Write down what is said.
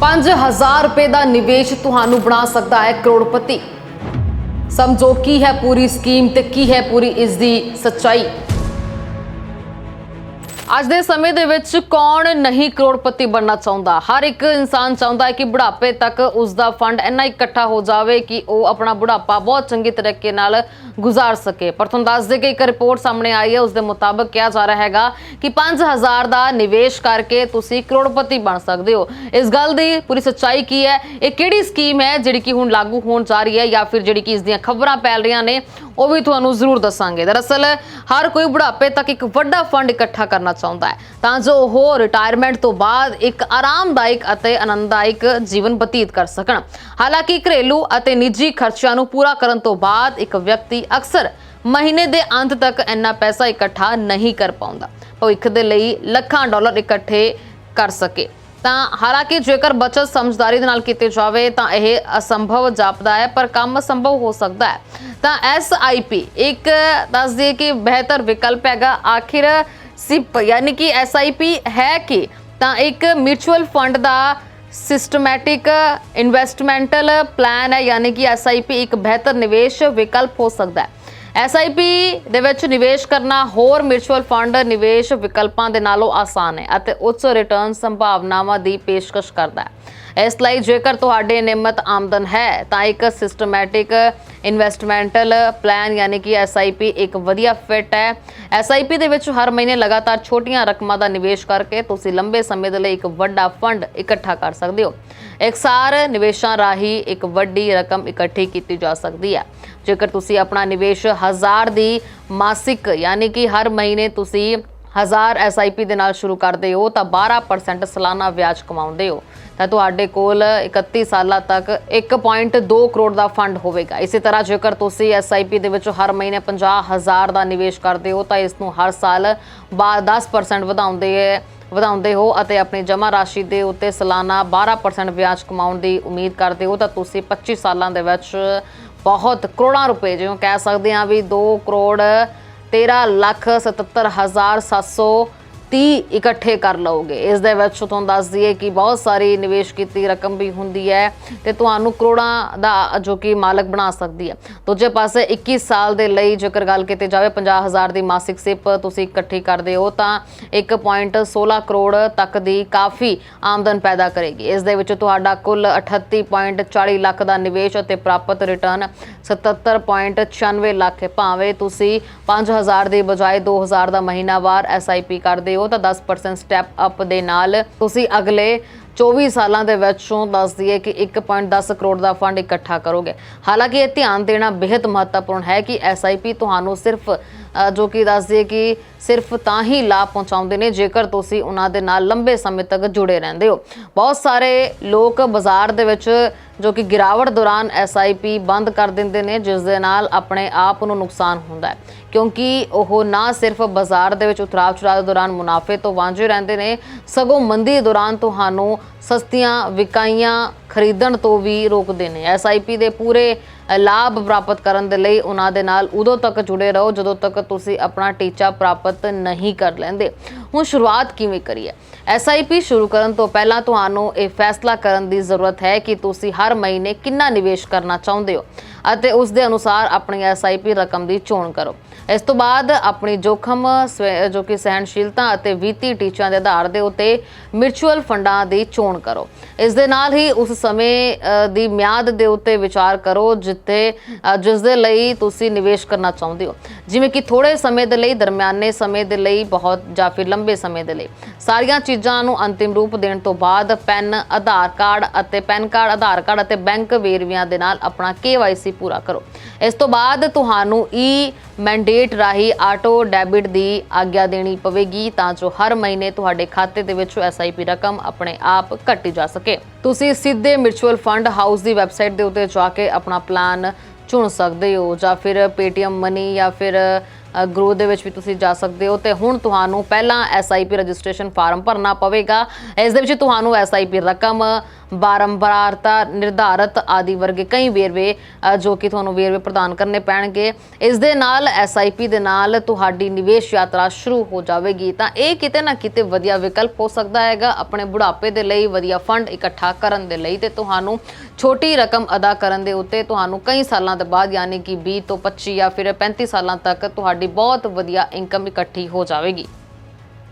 5000 ਰੁਪਏ ਦਾ ਨਿਵੇਸ਼ ਤੁਹਾਨੂੰ ਬਣਾ ਸਕਦਾ ਹੈ ਕਰੋੜਪਤੀ। ਸਮਝੋ ਕੀ ਹੈ ਪੂਰੀ ਸਕੀਮ ਤੇ ਕੀ ਹੈ ਪੂਰੀ ਇਸ ਦੀ ਸੱਚਾਈ। ਅੱਜ ਦੇ ਸਮੇਂ ਦੇ ਵਿੱਚ ਕੌਣ ਨਹੀਂ ਕਰੋੜਪਤੀ ਬਣਨਾ ਚਾਹੁੰਦਾ? ਹਰ ਇੱਕ ਇਨਸਾਨ ਚਾਹੁੰਦਾ ਹੈ ਕਿ ਬੁਢਾਪੇ ਤੱਕ ਉਸ ਦਾ ਫੰਡ ਇੰਨਾ ਇਕੱਠਾ ਹੋ ਜਾਵੇ ਕਿ ਉਹ ਆਪਣਾ ਬੁਢਾਪਾ ਬਹੁਤ ਚੰਗੀ ਤਰੀਕੇ ਨਾਲ ਗੁਜ਼ਾਰ ਸਕੇ। ਪਰ ਤੁਹਾਨੂੰ ਦੱਸ ਦੇ ਕਿ ਇੱਕ ਰਿਪੋਰਟ ਸਾਹਮਣੇ ਆਈ ਹੈ ਉਸ ਦੇ ਮੁਤਾਬਕ ਕਿਹਾ ਜਾ ਰਿਹਾ ਹੈਗਾ ਕਿ 5000 ਦਾ ਨਿਵੇਸ਼ ਕਰਕੇ ਤੁਸੀਂ ਕਰੋੜਪਤੀ ਬਣ ਸਕਦੇ ਹੋ। ਇਸ ਗੱਲ ਦੀ ਪੂਰੀ ਸੱਚਾਈ ਕੀ ਹੈ? ਇਹ ਕਿਹੜੀ ਸਕੀਮ ਹੈ ਜਿਹੜੀ ਕਿ ਹੁਣ ਲਾਗੂ ਹੋਣ ਜਾ ਰਹੀ ਹੈ ਜਾਂ ਫਿਰ ਜਿਹੜੀ ਕਿ ਇਸ ਦੀਆਂ ਖਬਰਾਂ ਫੈਲ ਰਹੀਆਂ ਨੇ, ਉਹ ਵੀ ਤੁਹਾਨੂੰ ਜ਼ਰੂਰ ਦੱਸਾਂਗੇ। ਦਰਅਸਲ ਹਰ ਕੋਈ ਬੁਢਾਪੇ ਤੱਕ ਇੱਕ ਵੱਡਾ ਫੰਡ ਇਕੱਠਾ ਕਰਨਾ ਚਾਹੁੰਦਾ ਹੈ। ਤਾਂ ਜੋ ਉਹ ਰਿਟਾਇਰਮੈਂਟ ਤੋਂ ਬਾਅਦ ਇੱਕ ਆਰਾਮਦਾਇਕ ਅਤੇ ਆਨੰਦਦਾਇਕ ਜੀਵਨ ਬਤੀਤ ਕਰ ਸਕਣ। ਹਾਲਾਂਕਿ ਘਰੇਲੂ ਅਤੇ ਨਿੱਜੀ ਖਰਚਿਆਂ ਨੂੰ ਪੂਰਾ ਕਰਨ ਤੋਂ ਬਾਅਦ ਇੱਕ ਵਿਅਕਤੀ ਅਕਸਰ ਮਹੀਨੇ ਦੇ ਅੰਤ ਤੱਕ ਇੰਨਾ ਪੈਸਾ ਇਕੱਠਾ ਨਹੀਂ ਕਰ ਪਾਉਂਦਾ। ਭਵਿੱਖ ਦੇ ਲਈ ਲੱਖਾਂ ਡਾਲਰ ਇਕੱਠੇ ਕਰ ਸਕੇ। ਤਾਂ ਹਾਲਾਂਕਿ ਜੇਕਰ ਬਚਤ ਸਮਝਦਾਰੀ ਦੇ ਨਾਲ ਕੀਤੀ ਜਾਵੇ, ਤਾਂ ਇਹ ਅਸੰਭਵ ਜਾਪਦਾ ਹੈ, ਪਰ ਕੰਮ ਸੰਭਵ ਹੋ ਸਕਦਾ ਹੈ। ਤਾਂ SIP ਇੱਕ ਦੱਸ ਦਈਏ ਕਿ ਬਿਹਤਰ ਵਿਕਲਪ ਹੈਗਾ। ਆਖਿਰ ਸਿਪ, ਯਾਨੀ ਕਿ SIP ਹੈ ਕਿ? ਤਾਂ ਇੱਕ ਮਿਊਚੁਅਲ ਫੰਡ ਦਾ ਸਿਸਟਮੈਟਿਕ ਇਨਵੈਸਟਮੈਂਟਲ ਪਲਾਨ ਹੈ, ਯਾਨੀ ਕਿ SIP ਇੱਕ ਬਿਹਤਰ ਨਿਵੇਸ਼ ਵਿਕਲਪ ਹੋ ਸਕਦਾ ਹੈ। SIP ਦੇ ਵਿੱਚ ਨਿਵੇਸ਼ ਕਰਨਾ ਹੋਰ ਮਿਊਚੁਅਲ ਫੰਡ ਨਿਵੇਸ਼ ਵਿਕਲਪਾਂ ਦੇ ਨਾਲੋਂ ਆਸਾਨ ਹੈ ਅਤੇ ਉੱਚ ਰਿਟਰਨ ਸੰਭਾਵਨਾਵਾਂ ਦੀ ਪੇਸ਼ਕਸ਼ ਕਰਦਾ ਹੈ। ਇਸ ਲਈ ਜੇਕਰ ਤੁਹਾਡੇ ਨਿਯਮਤ ਆਮਦਨ ਹੈ, ਤਾਂ ਇੱਕ ਸਿਸਟਮੈਟਿਕ ਇਨਵੈਸਟਮੈਂਟਲ ਪਲਾਨ ਯਾਨੀ ਕਿ SIP ਇੱਕ ਵਧੀਆ ਫਿੱਟ ਹੈ। SIP ਦੇ ਵਿੱਚ ਹਰ ਮਹੀਨੇ ਲਗਾਤਾਰ ਛੋਟੀਆਂ ਰਕਮਾਂ ਦਾ ਨਿਵੇਸ਼ ਕਰਕੇ ਤੁਸੀਂ ਲੰਬੇ ਸਮੇਂ ਦੇ ਲਈ ਇੱਕ ਵੱਡਾ ਫੰਡ ਇਕੱਠਾ ਕਰ ਸਕਦੇ ਹੋ। ਇਕਸਾਰ ਨਿਵੇਸ਼ਾਂ ਰਾਹੀਂ ਇੱਕ ਵੱਡੀ ਰਕਮ ਇਕੱਠੀ ਕੀਤੀ ਜਾ ਸਕਦੀ ਹੈ। ਜੇਕਰ ਤੁਸੀਂ ਆਪਣਾ ਨਿਵੇਸ਼ 1000 ਦੀ ਮਾਸਿਕ, ਯਾਨੀ ਕਿ ਹਰ ਮਹੀਨੇ ਤੁਸੀਂ 1000 SIP ਦੇ ਨਾਲ ਸ਼ੁਰੂ ਕਰਦੇ ਹੋ ਤਾਂ 12% ਸਾਲਾਨਾ ਵਿਆਜ ਕਮਾਉਂਦੇ ਹੋ। ਤਾਂ ਤੁਹਾਡੇ ਕੋਲ 31 ਸਾਲਾਂ ਤੱਕ 1.2 ਕਰੋੜ ਦਾ ਫੰਡ ਹੋਵੇਗਾ। ਇਸੇ ਤਰ੍ਹਾਂ ਜੇਕਰ ਤੁਸੀਂ SIP ਦੇ ਵਿੱਚ ਹਰ ਮਹੀਨੇ 50000 ਦਾ ਨਿਵੇਸ਼ ਕਰਦੇ ਹੋ, ਤਾਂ ਇਸ ਨੂੰ ਹਰ ਸਾਲ ਬਾਅਦ 10% ਵਧਾਉਂਦੇ ਵਧਾਉਂਦੇ ਹੋ ਅਤੇ ਆਪਣੀ ਜਮ੍ਹਾਂ ਰਾਸ਼ੀ ਦੇ ਉੱਤੇ ਸਾਲਾਨਾ 12% ਵਿਆਜ ਕਮਾਉਣ ਦੀ ਉਮੀਦ ਕਰਦੇ ਹੋ, ਤਾਂ ਤੁਸੀਂ 25 ਸਾਲਾਂ ਦੇ ਵਿੱਚ ਬਹੁਤ ਕਰੋੜਾਂ ਰੁਪਏ, ਜਿਵੇਂ ਕਹਿ ਸਕਦੇ ਹਾਂ ਵੀ 2 ਕਰੋੜ 13 ਲੱਖ 77 ਹਜ਼ਾਰ 730 ਇਕੱਠੇ ਕਰ ਲਓਗੇ। ਇਸ ਦੇ ਵਿੱਚ ਤੁਹਾਨੂੰ ਦੱਸ ਦਈਏ ਕਿ ਬਹੁਤ ਸਾਰੀ ਨਿਵੇਸ਼ ਕੀਤੀ ਰਕਮ ਵੀ ਹੁੰਦੀ ਹੈ ਤੇ ਤੁਹਾਨੂੰ ਕਰੋੜਾਂ ਦਾ ਜੋ ਕਿ ਮਾਲਕ ਬਣਾ ਸਕਦੀ ਹੈ। ਦੂਜੇ ਪਾਸੇ 21 ਸਾਲ ਦੇ ਲਈ ਜੇਕਰ ਗੱਲ ਕੀਤੀ ਜਾਵੇ 50000 ਦੀ ਮਾਸਿਕ ਸਿਪ ਤੁਸੀਂ ਇਕੱਠੀ ਕਰਦੇ ਹੋ ਤਾਂ 1.16 ਕਰੋੜ ਤੱਕ ਦੀ ਕਾਫੀ ਆਮਦਨ ਪੈਦਾ ਕਰੇਗੀ। ਇਸ ਦੇ ਵਿੱਚ ਤੁਹਾਡਾ ਕੁੱਲ 38.40 ਲੱਖ ਦਾ ਨਿਵੇਸ਼ ਅਤੇ ਪ੍ਰਾਪਤ ਰਿਟਰਨ 77.96 ਲੱਖ ਹੈ। ਭਾਵੇਂ ਤੁਸੀਂ 5000 ਦੀ ਬਜਾਏ 2000 ਦਾ ਮਹੀਨਾਵਾਰ SIP ਕਰਦੇ ਹੋ ਤਾਂ 10% ਸਟੈਪ ਅਪ ਦੇ ਨਾਲ ਤੁਸੀਂ ਅਗਲੇ 24 ਸਾਲਾਂ ਦੇ ਵਿੱਚੋਂ ਦੱਸ ਦਈਏ ਕਿ 1.10 ਕਰੋੜ ਦਾ ਫੰਡ ਇਕੱਠਾ ਕਰੋਗੇ। ਹਾਲਾਂਕਿ ਇਹ ਧਿਆਨ ਦੇਣਾ ਬੇहद ਮਹੱਤਵਪੂਰਨ ਹੈ ਕਿ SIP ਤੁਹਾਨੂੰ ਸਿਰਫ ਜੋ ਕਿ ਦੱਸ ਕਿ ਸਿਰਫ ਤਾਂ ਹੀ ਲਾਭ ਪਹੁੰਚਾਉਂਦੇ ਨੇ ਜੇਕਰ ਤੁਸੀਂ ਉਹਨਾਂ ਦੇ ਨਾਲ ਲੰਬੇ ਸਮੇਂ ਤੱਕ ਜੁੜੇ ਰਹਿੰਦੇ ਹੋ। ਬਹੁਤ ਸਾਰੇ ਲੋਕ ਬਾਜ਼ਾਰ ਦੇ ਵਿੱਚ ਜੋ ਕਿ ਗਿਰਾਵਟ ਦੌਰਾਨ SIP ਬੰਦ ਕਰ ਦਿੰਦੇ ਨੇ, ਜਿਸ ਦੇ ਨਾਲ ਆਪਣੇ ਆਪ ਨੂੰ ਨੁਕਸਾਨ ਹੁੰਦਾ ਹੈ। ਕਿਉਂਕਿ ਉਹ ਨਾ ਸਿਰਫ ਬਾਜ਼ਾਰ ਦੇ ਵਿੱਚ ਉਤਰਾਅ ਚੜਾਅ ਦੇ ਦੌਰਾਨ ਮੁਨਾਫੇ ਤੋਂ ਵਾਂਝੇ ਰਹਿੰਦੇ ਨੇ, ਸਗੋਂ ਮੰਦੀ ਦੌਰਾਨ ਤੁਹਾਨੂੰ ਸਸਤੀਆਂ ਵਿਕਾਈਆਂ ਖਰੀਦਣ ਤੋਂ ਵੀ ਰੋਕਦੇ ਨੇ। SIP ਦੇ ਪੂਰੇ ਲਾਭ ਪ੍ਰਾਪਤ ਕਰਨ ਦੇ ਲਈ ਉਹਨਾਂ ਦੇ ਨਾਲ ਉਦੋਂ ਤੱਕ ਜੁੜੇ ਰਹੋ ਜਦੋਂ ਤੱਕ ਤੁਸੀਂ ਆਪਣਾ ਟੀਚਾ ਪ੍ਰਾਪਤ ਨਹੀਂ ਕਰ ਲੈਂਦੇ। ਹੁਣ ਸ਼ੁਰੂਆਤ ਕਿਵੇਂ ਕਰੀਏ? SIP ਸ਼ੁਰੂ ਕਰਨ ਤੋਂ ਪਹਿਲਾਂ ਤੁਹਾਨੂੰ ਇਹ ਫੈਸਲਾ ਕਰਨ ਦੀ ਜ਼ਰੂਰਤ ਹੈ ਕਿ ਤੁਸੀਂ ਹਰ ਮਹੀਨੇ ਕਿੰਨਾ ਨਿਵੇਸ਼ ਕਰਨਾ ਚਾਹੁੰਦੇ ਹੋ ਅਤੇ ਉਸ ਦੇ ਅਨੁਸਾਰ ਆਪਣੀ SIP ਰਕਮ ਦੀ ਚੋਣ ਕਰੋ। ਇਸ ਤੋਂ ਬਾਅਦ ਆਪਣੀ ਜੋਖਮ, ਸਵੈ- ਜੋ ਕਿ ਸਹਿਣਸ਼ੀਲਤਾ ਅਤੇ ਵਿੱਤੀ ਟੀਚਿਆਂ ਦੇ ਆਧਾਰ ਦੇ ਉੱਤੇ ਮਿਊਚੁਅਲ ਫੰਡਾਂ ਦੀ ਚੋਣ ਕਰੋ। ਇਸ ਦੇ ਨਾਲ ਹੀ ਉਸ ਸਮੇਂ ਦੀ ਮਿਆਦ ਦੇ ਉੱਤੇ ਵਿਚਾਰ ਕਰੋ, ਜਿੱਥੇ ਜਿਸ ਦੇ ਲਈ ਤੁਸੀਂ ਨਿਵੇਸ਼ ਕਰਨਾ ਚਾਹੁੰਦੇ ਹੋ। ਜਿਵੇਂ ਕਿ ਥੋੜੇ ਸਮੇਂ ਦੇ ਲਈ, ਦਰਮਿਆਨੇ ਸਮੇਂ ਦੇ ਲਈ, ਬਹੁਤ ਜਾਂ ਫਿਰ ਲੰਬੇ ਸਮੇਂ ਦੇ ਲਈ। ਸਾਰੀਆਂ ਚੀਜ਼ਾਂ ਨੂੰ ਅੰਤਿਮ ਰੂਪ ਦੇਣ ਤੋਂ ਬਾਅਦ ਪੈਨ, ਆਧਾਰ ਕਾਰਡ ਅਤੇ ਪੈਨ ਕਾਰਡ, ਆਧਾਰ ਕਾਰਡ ਅਤੇ ਬੈਂਕ ਵੇਰਵਿਆਂ ਦੇ ਨਾਲ ਆਪਣਾ KYC ਪੂਰਾ ਕਰੋ। ਇਸ ਤੋਂ ਬਾਅਦ ਤੁਹਾਨੂੰ ਈ ਮੈਂਡੇਟ ਰਾਹੀਂ ਆਟੋ ਡੈਬਿਟ ਦੀ ਆਗਿਆ ਦੇਣੀ ਪਵੇਗੀ, ਤਾਂ ਜੋ ਹਰ ਮਹੀਨੇ ਤੁਹਾਡੇ ਖਾਤੇ ਦੇ ਵਿੱਚੋਂ SIP ਰਕਮ ਆਪਣੇ ਆਪ ਘਟੀ ਜਾ ਸਕੇ। ਤੁਸੀਂ ਸਿੱਧੇ ਮਿਊਚੁਅਲ ਫੰਡ ਹਾਊਸ ਦੀ ਵੈਬਸਾਈਟ ਦੇ ਉੱਤੇ ਜਾ ਕੇ ਆਪਣਾ ਪਲਾਨ ਚੁਣ ਸਕਦੇ ਹੋ ਜਾਂ ਫਿਰ Paytm ਮਨੀ ਜਾਂ ਫਿਰ ਗਰੋ ਦੇ ਵਿੱਚ ਵੀ ਤੁਸੀਂ ਜਾ ਸਕਦੇ ਹੋ ਤੇ ਹੁਣ ਤੁਹਾਨੂੰ ਪਹਿਲਾਂ ਐਸਆਈਪੀ ਰਜਿਸਟ੍ਰੇਸ਼ਨ ਫਾਰਮ ਭਰਨਾ ਪਵੇਗਾ। ਇਸ ਦੇ ਵਿੱਚ ਤੁਹਾਨੂੰ ਐਸਆਈਪੀ ਰਕਮ, ਬਾਰੰਬਾਰਤਾ, ਨਿਰਧਾਰਤ ਆਦਿ ਵਰਗੇ ਕਈ ਵੇਰਵੇ ਜੋ ਕਿ ਤੁਹਾਨੂੰ ਵੇਰਵੇ ਪ੍ਰਦਾਨ ਕਰਨੇ ਪੈਣਗੇ। ਇਸ ਦੇ ਨਾਲ ਐਸਆਈਪੀ ਦੇ ਨਾਲ ਤੁਹਾਡੀ ਨਿਵੇਸ਼ ਯਾਤਰਾ ਸ਼ੁਰੂ ਹੋ ਜਾਵੇਗੀ। ਤਾਂ ਇਹ ਕਿਤੇ ਨਾ ਕਿਤੇ ਵਧੀਆ ਵਿਕਲਪ ਹੋ ਸਕਦਾ ਹੈਗਾ। ਆਪਣੇ ਬੁਢਾਪੇ ਦੇ ਲਈ ਵਧੀਆ ਫੰਡ ਇਕੱਠਾ ਕਰਨ ਦੇ ਲਈ ਤੇ ਤੁਹਾਨੂੰ ਛੋਟੀ ਰਕਮ ਅਦਾ ਕਰਨ ਦੇ ਉੱਤੇ ਤੁਹਾਨੂੰ ਕਈ ਸਾਲਾਂ ਦੇ ਬਾਅਦ, ਯਾਨੀ ਕਿ 20 ਤੋਂ 25 ਜਾਂ ਫਿਰ 35 ਸਾਲਾਂ ਤੱਕ ਤੁਹਾਡੀ ਬਹੁਤ ਵਧੀਆ ਇਨਕਮ ਇਕੱਠੀ ਹੋ ਜਾਵੇਗੀ।